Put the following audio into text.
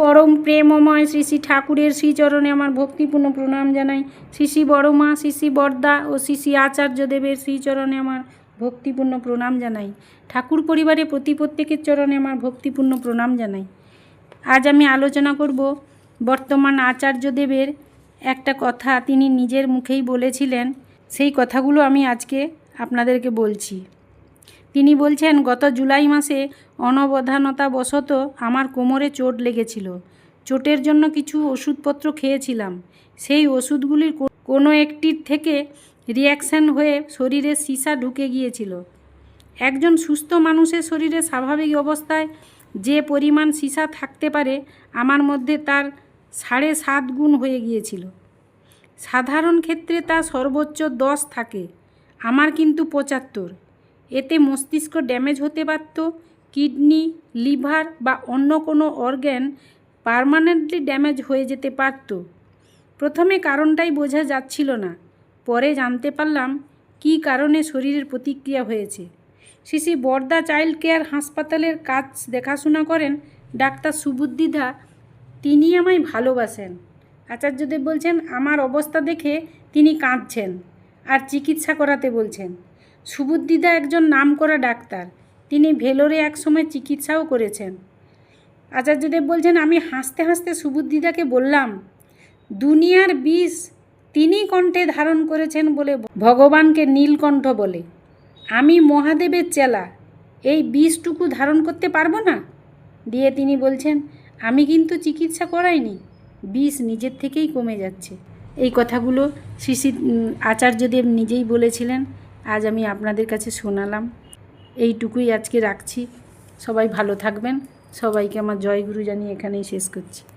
পরম প্রেমময় শ্রী শ্রী ঠাকুরের শ্রীচরণে আমার ভক্তিপূর্ণ প্রণাম জানাই। শ্রী শ্রী বড়মা, শ্রী শ্রী বর্দা ও শ্রী শ্রী আচার্যদেবের শ্রীচরণে আমার ভক্তিপূর্ণ প্রণাম জানাই। ঠাকুর পরিবারে প্রতি প্রত্যেকের চরণে আমার ভক্তিপূর্ণ প্রণাম জানাই। আজ আমি আলোচনা করব বর্তমান আচার্যদেবের একটা কথা। তিনি নিজের মুখেই বলেছিলেন, সেই কথাগুলো আমি আজকে আপনাদেরকে বলছি। তিনি বলছেন, গত জুলাই মাসে অনবধানতাবশত আমার কোমরে চোট লেগেছিল। চোটের জন্য কিছু ওষুধপত্র খেয়েছিলাম। সেই ওষুধগুলির কোনো একটির থেকে রিয়াকশান হয়ে শরীরে সীসা ঢুকে গিয়েছিল। একজন সুস্থ মানুষের শরীরে স্বাভাবিক অবস্থায় যে পরিমাণ সীসা থাকতে পারে, আমার মধ্যে তার সাড়ে সাত গুণ হয়ে গিয়েছিল। সাধারণ ক্ষেত্রে তা সর্বোচ্চ দশ থাকে। আমার কিন্তু পঁচাত্তর। এতে মস্তিষ্ক ড্যামেজ হতে পারত, কিডনি, লিভার বা অন্য কোনো অর্গ্যান পার্মানেন্টলি ড্যামেজ হয়ে যেতে পারত। প্রথমে কারণটাই বোঝা যাচ্ছিল না, পরে জানতে পারলাম কী কারণে শরীরের প্রতিক্রিয়া হয়েছে। শ্রী বর্দা চাইল্ড কেয়ার হাসপাতালের কাজ দেখাশোনা করেন ডাক্তার সুবুদ্দিদা তিনি আমায় ভালোবাসেন। আচার্যদেব বলছেন, আমার অবস্থা দেখে তিনি কাঁদছেন আর চিকিৎসা করাতে বলছেন। সুবুদ্দিদা একজন নামকরা ডাক্তার। তিনি ভেলোরে একসময় চিকিৎসাও করেছেন। আচার্যদেব বলছেন, আমি হাসতে হাসতে সুবুদ্দিদাকে বললাম, দুনিয়ার বিষ তিনি কণ্ঠে ধারণ করেছেন বলে ভগবানকে নীলকণ্ঠ বলে। আমি মহাদেবের চেলা, এই বিষটুকু ধারণ করতে পারব না? দিয়ে তিনি বলছেন, আমি কিন্তু চিকিৎসা করাইনি, বিষ নিজের থেকেই কমে যাচ্ছে। এই কথাগুলো শ্রী শ্রী আচার্যদেব নিজেই বলেছিলেন। আজ আমি আপনাদের কাছে শোনালাম। এইটুকুই আজকে রাখছি। সবাই ভালো থাকবেন। সবাইকে আমার জয়গুরু জানিয়ে এখানেই শেষ করছি।